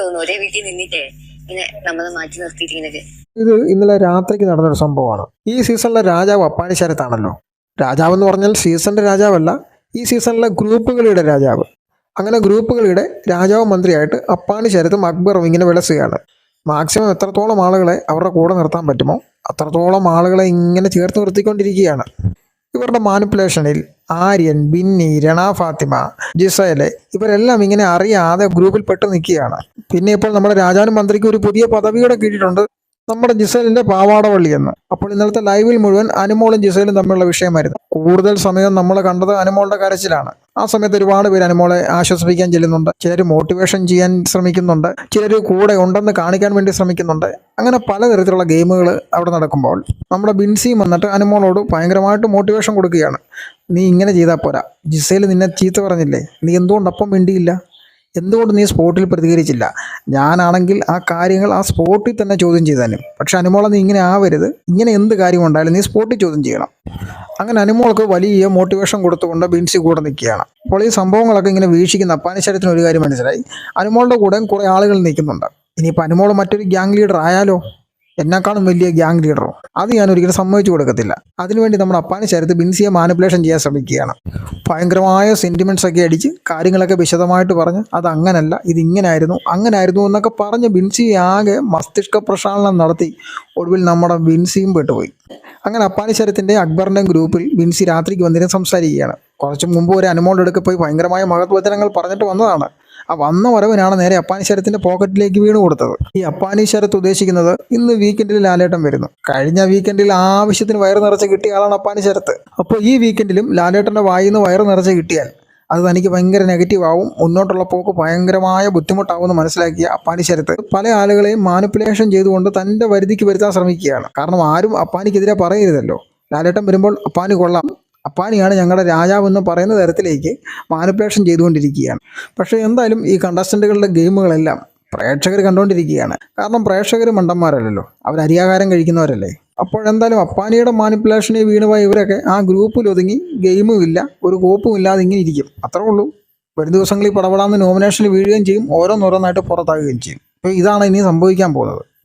തോന്നുന്നു. ഒരേ വീട്ടിൽ നിന്നിട്ടേ ഇങ്ങനെ നമ്മൾ മാറ്റി ഇങ്ങനെ ഇത് ഇന്നലെ രാത്രിക്ക് നടന്നൊരു സംഭവമാണ്. ഈ സീസണിലെ രാജാവ് അപ്പാനി ശരത്താണല്ലോ. രാജാവ് എന്ന് പറഞ്ഞാൽ സീസണിന്റെ രാജാവല്ല ഈ സീസണിലെ ഗ്രൂപ്പുകളുടെ രാജാവ്. അങ്ങനെ ഗ്രൂപ്പുകളുടെ രാജാവ് മന്ത്രിയായിട്ട് അപ്പാണി ശരത്തും അക്ബറും ഇങ്ങനെ വിളസുകയാണ് മാക്സിമം എത്രത്തോളം ആളുകളെ അവരുടെ കൂടെ നിർത്താൻ പറ്റുമോ? അത്രത്തോളം ആളുകളെ ഇങ്ങനെ ചേർത്ത് നിർത്തിക്കൊണ്ടിരിക്കുകയാണ്. ഇവരുടെ മാനിപ്പുലേഷനിൽ ആര്യൻ ബിന്നി രണ ഫാത്തിമ ജിസൈലെ ഇവരെല്ലാം ഇങ്ങനെ അറിയാതെ ഗ്രൂപ്പിൽ പെട്ട് നിൽക്കുകയാണ്. പിന്നെ ഇപ്പോൾ നമ്മുടെ രാജാനും മന്ത്രിക്കും ഒരു പുതിയ പദവിയുടെ കിട്ടിയിട്ടുണ്ട് നമ്മുടെ ജിസേലിന്റെ പാവാടവള്ളി എന്ന്. അപ്പോൾ ഇന്നലത്തെ ലൈവിൽ മുഴുവൻ അനുമോളും ജിസേലും തമ്മിലുള്ള വിഷയമായിരുന്നു. കൂടുതൽ സമയം നമ്മൾ കണ്ടത് അനുമോളുടെ കരച്ചിലാണ്. ആ സമയത്ത് ഒരുപാട് പേര് അനുമോളെ ആശ്വസിപ്പിക്കാൻ ചെല്ലുന്നുണ്ട്. ചിലർ മോട്ടിവേഷൻ ചെയ്യാൻ ശ്രമിക്കുന്നുണ്ട്. ചിലർ കൂടെ ഉണ്ടെന്ന് കാണിക്കാൻ വേണ്ടി ശ്രമിക്കുന്നുണ്ട്. അങ്ങനെ പലതരത്തിലുള്ള ഗെയിമുകൾ അവിടെ നടക്കുമ്പോൾ നമ്മുടെ ബിൻസിയും വന്നിട്ട് അനുമോളോട് ഭയങ്കരമായിട്ട് മോട്ടിവേഷൻ കൊടുക്കുകയാണ്. നീ ഇങ്ങനെ ചെയ്താൽ പോരാ. ജിസയിൽ നിന്നെ ചീത്ത പറഞ്ഞില്ലേ? നീ എന്തുകൊണ്ട് അപ്പം വേണ്ടിയില്ല എന്തുകൊണ്ട് നീ സ്പോട്ടിൽ പ്രതികരിച്ചില്ല? ഞാനാണെങ്കിൽ ആ കാര്യങ്ങൾ ആ സ്പോട്ടിൽ തന്നെ ചോദ്യം ചെയ്താലും പക്ഷെ അനുമോളെ നീ ഇങ്ങനെ ആവരുത്. ഇങ്ങനെ എന്ത് കാര്യം ഉണ്ടായാലും നീ സ്പോട്ടിൽ ചോദ്യം ചെയ്യണം. അങ്ങനെ അനുമോൾക്ക് വലിയ മോട്ടിവേഷൻ കൊടുത്തുകൊണ്ട് ബിൻസി കൂടെ നിൽക്കുകയാണ്. അപ്പോൾ ഈ സംഭവങ്ങളൊക്കെ ഇങ്ങനെ വീക്ഷിക്കുന്ന അപ്പാനിശരത്തിന് ഒരു കാര്യം മനസ്സിലായി. അനുമോളുടെ കൂടെ കുറേ ആളുകൾ നിൽക്കുന്നുണ്ട്. ഇനിയിപ്പോൾ അനുമോൾ മറ്റൊരു ഗ്യാങ് ലീഡർ ആയാലോ? എന്നെക്കാളും വലിയ ഗ്യാങ് ലീഡറോ അത് ഞാൻ ഒരിക്കലും സമ്മതിച്ചു കൊടുക്കത്തില്ല. അതിനുവേണ്ടി നമ്മുടെ അപ്പാനി ശരത്ത് ബിൻസിയെ മാനിപ്പുലേഷൻ ചെയ്യാൻ ശ്രമിക്കുകയാണ്. ഭയങ്കരമായ സെന്റിമെന്റ്സ് ഒക്കെ അടിച്ച് കാര്യങ്ങളൊക്കെ വിശദമായിട്ട് പറഞ്ഞ് അത് അങ്ങനല്ല ഇതിങ്ങനായിരുന്നു അങ്ങനായിരുന്നു എന്നൊക്കെ പറഞ്ഞ് ബിൻസി ആകെ മസ്തിഷ്ക പ്രക്ഷാളനം നടത്തി ഒടുവിൽ നമ്മുടെ ബിൻസിയും പെട്ടുപോയി. അങ്ങനെ അപ്പാനി ശരത്തിന്റെ അക്ബറിന്റെ ഗ്രൂപ്പിൽ വിൻസി രാത്രിക്ക് വന്നിരുന്ന് സംസാരിക്കുകയാണ്. കുറച്ച് മുമ്പ് ഒരു അനുമോളുടെ അടുക്ക പോയി ഭയങ്കരമായ മഹത്വചനങ്ങൾ പറഞ്ഞിട്ട് വന്നതാണ്. ആ വന്ന വരവിനാണ് നേരെ അപ്പാനി ശരത്തിന്റെ പോക്കറ്റിലേക്ക് വീണ് കൊടുത്തത്. ഈ അപ്പാനി ശരത്ത് ഉദ്ദേശിക്കുന്നത് ഇന്ന് വീക്കെൻഡിൽ ലാലേട്ടൻ വരുന്നു. കഴിഞ്ഞ വീക്കെൻഡിൽ ആവശ്യത്തിന് വയറ് നിറച്ച് കിട്ടിയ ആളാണ് അപ്പാനി ശരത്ത്. അപ്പോൾ ഈ വീക്കെൻഡിലും ലാലേട്ടന്റെ വായിൽ നിന്ന് വയറ് നിറച്ച് കിട്ടിയാൽ അത് തനിക്ക് ഭയങ്കര നെഗറ്റീവ് ആവും. മുന്നോട്ടുള്ള പോക്ക് ഭയങ്കരമായ ബുദ്ധിമുട്ടാവുമെന്ന് മനസ്സിലാക്കിയ അപ്പാനി ശരത്ത്. പല ആളുകളെയും മാനിപ്പുലേഷൻ ചെയ്തുകൊണ്ട് തന്റെ വരുതിക്ക് വരുത്താൻ ശ്രമിക്കുകയാണ്. കാരണം ആരും അപ്പാനിക്കെതിരെ പറയരുതല്ലോ. ലാലേട്ടൻ വരുമ്പോൾ അപ്പാനി കൊള്ളാം. അപ്പാനിയാണ് ഞങ്ങളുടെ രാജാവെന്ന് പറയുന്ന തരത്തിലേക്ക് മാനിപ്പുലേഷൻ ചെയ്തുകൊണ്ടിരിക്കുകയാണ്. പക്ഷേ എന്തായാലും ഈ കണ്ടസ്റ്റന്റുകളുടെ ഗെയിമുകളെല്ലാം പ്രേക്ഷകർ കണ്ടുകൊണ്ടിരിക്കുകയാണ്. കാരണം പ്രേക്ഷകർ മണ്ടന്മാരല്ലല്ലോ. അവർ കഴിക്കുന്നവരല്ലേ? അപ്പോഴെന്തായാലും അപ്പാനിയുടെ മാനിപ്പുലേഷനെ വീണുപോയ ഇവരൊക്കെ ആ ഗ്രൂപ്പിൽ ഒതുങ്ങി ഗെയിമും ഇല്ല ഒരു കോപ്പും ഇല്ലാതെ ഇങ്ങനെ ഇരിക്കും. അത്രേ ഉള്ളൂ. വരും ദിവസങ്ങളിൽ പടപടാന്ന് നോമിനേഷനിൽ വീഴുകയും ചെയ്യും ഓരോന്നോരോന്നായിട്ട് പുറത്താകുകയും ചെയ്യും. അപ്പോൾ ഇതാണ് ഇനി സംഭവിക്കാൻ പോകുന്നത്.